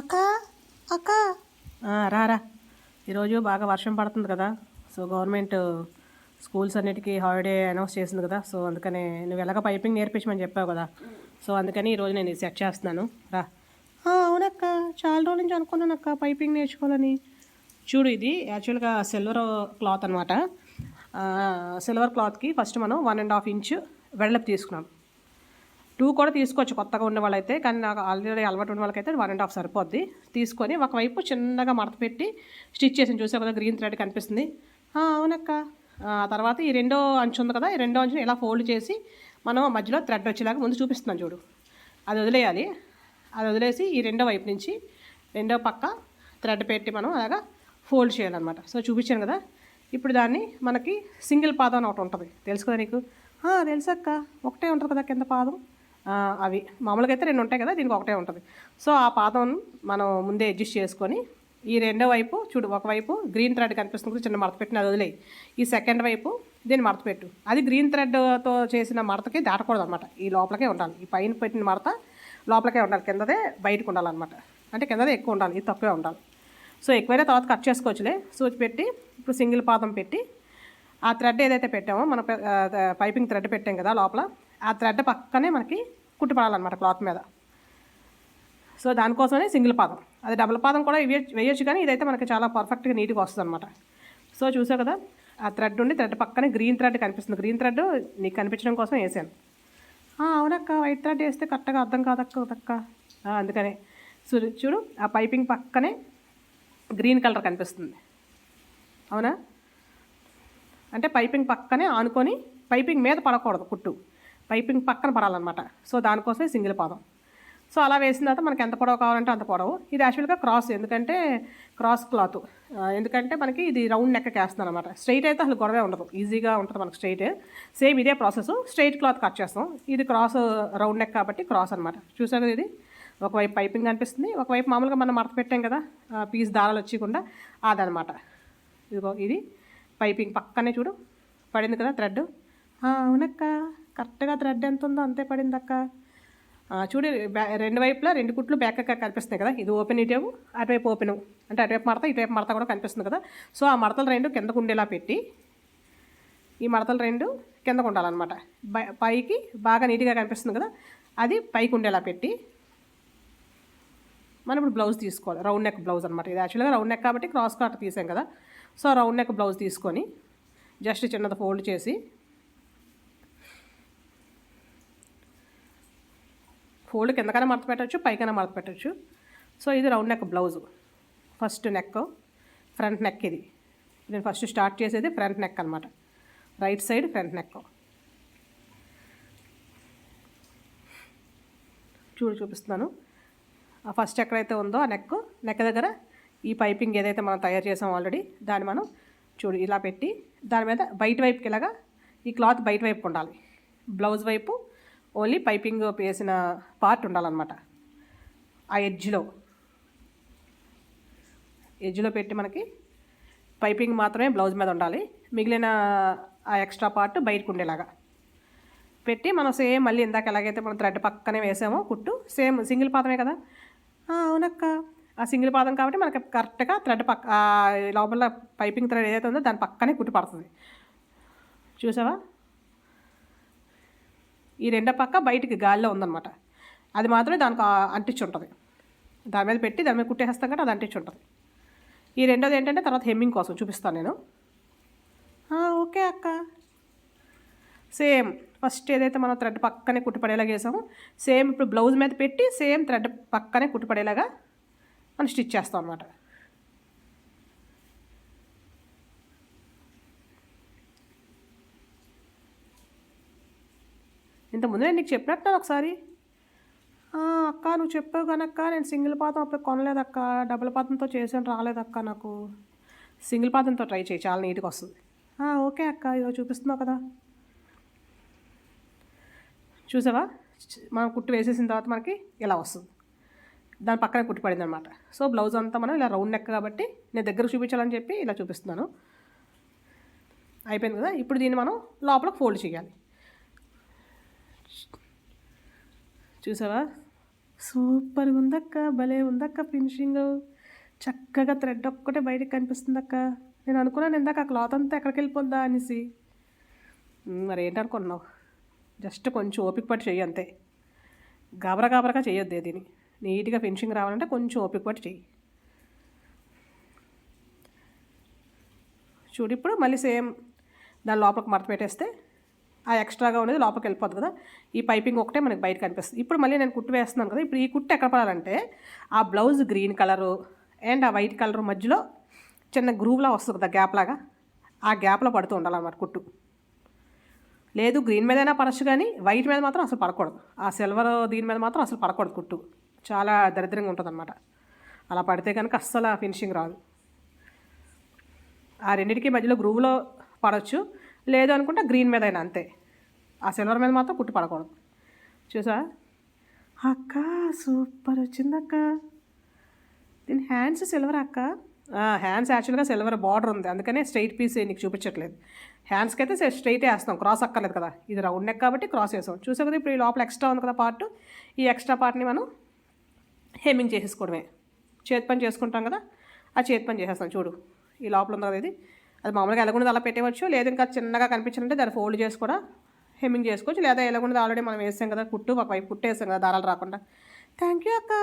అక్క అక్క. రారా ఈరోజు బాగా వర్షం పడుతుంది కదా. సో గవర్నమెంట్ స్కూల్స్ అన్నిటికీ హాలిడే అనౌన్స్ చేసింది కదా. సో అందుకనే నువ్వు ఎలాగ పైపింగ్ నేర్పించమని చెప్పావు కదా. సో అందుకని ఈరోజు నేను సెట్ చేస్తున్నాను. రా. అవునక్క. చాలా రోజుల నుంచి అనుకున్నాను అక్క పైపింగ్ నేర్చుకోవాలని. చూడు ఇది యాక్చువల్గా సిల్వర్ క్లాత్ అనమాట సిల్వర్ క్లాత్కి ఫస్ట్ మనం వన్ అండ్ హాఫ్ ఇంచ్ వెడల్పు తీసుకున్నాం. టూ కూడా తీసుకోవచ్చు కొత్తగా ఉన్న వాళ్ళైతే కానీ నాకు ఆల్రెడీ అలవాటు ఉన్న వాళ్ళకైతే వన్ అండ్ హాఫ్ సరిపోద్ది. తీసుకొని ఒకవైపు చిన్నగా మడత పెట్టి స్టిచ్ చేసి చూసే కదా గ్రీన్ థ్రెడ్ కనిపిస్తుంది. అవునక్క. ఆ తర్వాత ఈ రెండో అంచు ఉంది కదా ఈ రెండో అంచుని ఇలా ఫోల్డ్ చేసి మనం మధ్యలో థ్రెడ్ వచ్చేలాగా ముందు చూపిస్తున్నాం చూడు. అది వదిలేయాలి. అది వదిలేసి ఈ రెండో వైపు నుంచి రెండో పక్క థ్రెడ్ పెట్టి మనం అలాగా ఫోల్డ్ చేయాలన్నమాట. సో చూపించాను కదా. ఇప్పుడు దాన్ని మనకి సింగిల్ పాదం అని ఒకటి ఉంటుంది. తెలుసు కదా నీకు? తెలుసక్క ఒకటే ఉంటుంది కదా కింద పాదం. అవి. మామూలుగా అయితే రెండు ఉంటాయి కదా దీనికి ఒకటే ఉంటుంది. సో ఆ పాదం మనం ముందే అడ్జస్ట్ చేసుకొని ఈ రెండో వైపు చూడు ఒకవైపు గ్రీన్ థ్రెడ్ కనిపిస్తుంది చిన్న మడత పెట్టిన అది వదిలేయి. ఈ సెకండ్ వైపు దీన్ని మడత పెట్టు. అది గ్రీన్ థ్రెడ్తో చేసిన మడతకి దాటకూడదు అనమాట ఈ లోపలకే ఉండాలి. ఈ పైన పెట్టిన మడత లోపలకే ఉండాలి. కిందదే బయటకు ఉండాలన్నమాట. అంటే కిందదే ఎక్కువ ఉండాలి ఇది తక్కువే ఉండాలి. సో ఎక్కువైనా తర్వాత కట్ చేసుకోవచ్చులే. సూచి పెట్టి ఇప్పుడు సింగిల్ పాదం పెట్టి ఆ థ్రెడ్ ఏదైతే పెట్టామో మనం పైపింగ్ థ్రెడ్ పెట్టాం కదా లోపల ఆ థ్రెడ్ పక్కనే మనకి కుట్టుపడాలన్నమాట క్లాత్ మీద. సో దానికోసమే సింగిల్ పాదం. అది డబుల్ పాదం కూడా వేయొచ్చు కానీ ఇదైతే మనకి చాలా పర్ఫెక్ట్గా నీట్గా వస్తుంది అనమాట సో చూసావు కదా ఆ థ్రెడ్ ఉండి థ్రెడ్ పక్కనే గ్రీన్ థ్రెడ్ కనిపిస్తుంది. గ్రీన్ థ్రెడ్ నీకు కనిపించడం కోసం వేసాను. అవునక్క వైట్ థ్రెడ్ వేస్తే కరెక్ట్గా అర్థం కాదక్క దక్క అందుకనే. చూడు చూడు ఆ పైపింగ్ పక్కనే గ్రీన్ కలర్ కనిపిస్తుంది. అవునా? అంటే పైపింగ్ పక్కనే ఆనుకొని పైపింగ్ మీద పడకూడదు కుట్టు. పైపింగ్ పక్కన పడాలన్నమాట. సో దానికోసమే సింగిల్ పాదం. సో అలా వేసిన తర్వాత మనకి ఎంత పొడవు కావాలంటే అంత పొడవు. ఇది యాక్చువల్గా క్రాస్ ఎందుకంటే క్రాస్ క్లాత్. ఎందుకంటే మనకి ఇది రౌండ్ నెక్ వేస్తున్నాను అనమాట స్ట్రైట్ అయితే అసలు గొడవే ఉండదు. ఈజీగా ఉంటుంది మనకి స్ట్రైట్. సేమ్ ఇదే ప్రాసెస్. స్ట్రైట్ క్లాత్ కట్ చేస్తాం. ఇది క్రాస్ రౌండ్ నెక్ కాబట్టి క్రాస్ అనమాట చూసారు ఇది? ఒకవైపు పైపింగ్ అనిపిస్తుంది ఒకవైపు మామూలుగా మనం మడత పెట్టాం కదా పీస్ దారాలు వచ్చకుండా అదనమాట ఇదిగో ఇది. పైపింగ్ పక్కనే చూడు. పడింది కదా థ్రెడ్. అవునక్క. కరెక్ట్గా థ్రెడ్ ఎంత ఉందో అంతే పడింది అక్క చూడు బ్యా రెండు వైపులా రెండు కుట్లు బ్యాక్ కనిపిస్తున్నాయి కదా ఇది ఓపెన్ ఇటేపు అటువైపు ఓపెన్ అంటే అటువైపు మడత ఇటువైపు మడత కూడా కనిపిస్తుంది కదా. సో ఆ మడతలు రెండు కిందకు ఉండేలా పెట్టి ఈ మడతలు రెండు కిందకు ఉండాలన్నమాట. బై- పైకి బాగా నీట్గా కనిపిస్తుంది కదా అది పైకి ఉండేలా పెట్టి మనం ఇప్పుడు బ్లౌజ్ తీసుకోవాలి. రౌండ్ నెక్ బ్లౌజ్ అనమాట ఇది. యాక్చువల్గా రౌండ్ నెక్ కాబట్టి క్రాస్ కట్ తీసాం కదా. సో రౌండ్ నెక్ బ్లౌజ్ తీసుకొని జస్ట్ చిన్నది ఫోల్డ్ చేసి ఫోల్డ్ కిందకైనా మడత పెట్టచ్చు పైకైనా మడత పెట్టచ్చు. సో ఇది round neck blouse. First neck front neck ఇది. నేను ఫస్ట్ స్టార్ట్ చేసేది ఫ్రంట్ నెక్ అనమాట రైట్ సైడ్ ఫ్రంట్ నెక్. చూడు చూపిస్తున్నాను. ఆ ఫస్ట్ ఎక్కడైతే ఉందో ఆ నెక్ నెక్ దగ్గర ఈ పైపింగ్ ఏదైతే మనం తయారు చేసాం ఆల్రెడీ దాన్ని మనం చూడు ఇలా పెట్టి దాని మీద బయట వైపుకి ఇలాగా ఈ క్లాత్ బయట వైపు ఉండాలి. బ్లౌజ్ వైపు ఓన్లీ పైపింగ్ వేసిన పార్ట్ ఉండాలన్నమాట. ఆ ఎడ్జ్లో. ఎడ్జ్లో పెట్టి మనకి పైపింగ్ మాత్రమే బ్లౌజ్ మీద ఉండాలి. మిగిలిన ఆ ఎక్స్ట్రా పార్ట్ బయటకు ఉండేలాగా. పెట్టి మనం సేమ్ మళ్ళీ ఇందాక ఎలాగైతే మనం థ్రెడ్ పక్కనే వేసామో కుట్టు సేమ్ సింగిల్ పాదమే కదా? అవునక్క. ఆ సింగిల్ పాదం కాబట్టి మనకి కరెక్ట్గా థ్రెడ్ పక్క లోపల పైపింగ్ థ్రెడ్ ఏదైతే ఉందో దాని పక్కనే కుట్టు పడుతుంది. చూసావా? ఈ రెండో పక్క బయటికి గాలిలో ఉందన్నమాట. అది మాత్రమే దానికి అంటించి ఉంటుంది దాని మీద పెట్టి దాని మీద కుట్టేస్తాం కదా అది అంటించి ఉంటుంది ఈ రెండోది ఏంటంటే తర్వాత హెమ్మింగ్ కోసం చూపిస్తాను నేను. ఓకే అక్క. సేమ్ ఫస్ట్ ఏదైతే మనం థ్రెడ్ పక్కనే కుట్టుపడేలాగా వేసామో సేమ్ ఇప్పుడు బ్లౌజ్ మీద పెట్టి సేమ్ థ్రెడ్ పక్కనే కుట్టుపడేలాగా మనం స్టిచ్ చేస్తాం అనమాట ఇంతకుముందు నేను నీకు చెప్పినట్టు ఒకసారి? అక్క నువ్వు చెప్పావు కనక్క నేను సింగిల్ పాతం అప్పుడు కొనలేదక్క. డబుల్ పాతంతో చేసాను రాలేదక్క నాకు. సింగిల్ పాతంతో ట్రై చేయి చాలా నీట్గా వస్తుంది. ఓకే అక్క ఇదో చూపిస్తున్నావు కదా. చూసావా? మనం కుట్టు వేసేసిన తర్వాత మనకి ఇలా వస్తుంది. దాని పక్కనే కుట్టి పడింది అనమాట సో బ్లౌజ్ అంతా మనం ఇలా రౌండ్ నెక్ కాబట్టి నేను దగ్గర చూపించాలని చెప్పి ఇలా చూపిస్తున్నాను. అయిపోయింది కదా? ఇప్పుడు దీన్ని మనం లోపల ఫోల్డ్ చేయాలి. చూసావా? సూపర్గా ఉందక్క భలే ఉందక్క ఫినిషింగ్. చక్కగా థ్రెడ్ ఒక్కటే బయటకు కనిపిస్తుంది అక్క నేను అనుకున్నాను ఇందాక ఆ క్లాత్ అంతా ఎక్కడికి వెళ్ళిపోద్దా అనేసి మరి ఏంటనుకున్నావు? జస్ట్ కొంచెం ఓపిక పట్టి చెయ్యి అంతే. గాబరా గాబరాగా చేయొద్దు దీన్ని. నీట్గా ఫినిషింగ్ రావాలంటే కొంచెం ఓపిక పట్టి చెయ్యి. చూడు ఇప్పుడు మళ్ళీ సేమ్ దాని లోపలికి మడత పెట్టేస్తే ఆ ఎక్స్ట్రాగా ఉండేది లోపలికి వెళ్ళిపోద్ది కదా. ఈ పైపింగ్ ఒకటే మనకి బయట కనిపిస్తుంది. ఇప్పుడు మళ్ళీ నేను కుట్టు వేస్తున్నాను కదా. ఇప్పుడు ఈ కుట్టు ఎక్కడ పడాలంటే ఆ బ్లౌజ్ గ్రీన్ కలరు అండ్ ఆ వైట్ కలర్ మధ్యలో చిన్న గ్రూవ్లా వస్తుంది కదా గ్యాప్ లాగా. ఆ గ్యాప్లో పడుతూ ఉండాలన్నమాట కుట్టు. లేదు గ్రీన్ మీదైనా పడచ్చు కానీ వైట్ మీద మాత్రం అసలు పడకూడదు. ఆ సిల్వర్ దీని మీద మాత్రం అసలు పడకూడదు కుట్టు. చాలా దరిద్రంగా ఉంటుంది అలా పడితే కనుక అస్సలు ఫినిషింగ్ రాదు. ఆ రెండింటికి మధ్యలో గ్రూవ్లో పడవచ్చు లేదు అనుకుంటే గ్రీన్ మీద అయినా అంతే. ఆ సిల్వర్ మీద మాత్రం కుట్టు పడకూడదు. చూసా అక్క సూపర్ వచ్చింది అక్క దీని హ్యాండ్స్ సిల్వర్ అక్క. హ్యాండ్స్ యాక్చువల్గా సిల్వర్ బార్డర్ ఉంది. అందుకనే స్ట్రైట్ పీస్ నీకు చూపించట్లేదు. హ్యాండ్స్కి అయితే స్ట్రైటే వేస్తాం. క్రాస్ అక్కర్లేదు కదా. ఇది రౌండ్ నెక్ కాబట్టి క్రాస్ వేసాం. చూసే కదా ఇప్పుడు ఈ లోపల ఎక్స్ట్రా ఉంది కదా పార్ట్? ఈ ఎక్స్ట్రా పార్ట్ని మనం హెమ్మింగ్ చేసేసుకోవడమే. చేతి పని చేసుకుంటాం కదా? ఆ చేతి పని చేసేస్తాం. చూడు. ఈ లోపల ఉంది కదా ఇది. అది మామూలుగా ఎలాగుండదు అలా పెట్టేవచ్చు లేదు ఇంకా చిన్నగా కనిపించాలంటే దాన్ని ఫోల్డ్ చేసి కూడా హెమ్మింగ్ చేసుకోవచ్చు. లేదా ఎలాగుండదు ఆల్రెడీ మనం వేసాం కదా కుట్టు ఒక వైపు కుట్టేసాం కదా దారాలు రాకుండా. థ్యాంక్ యూ అక్క.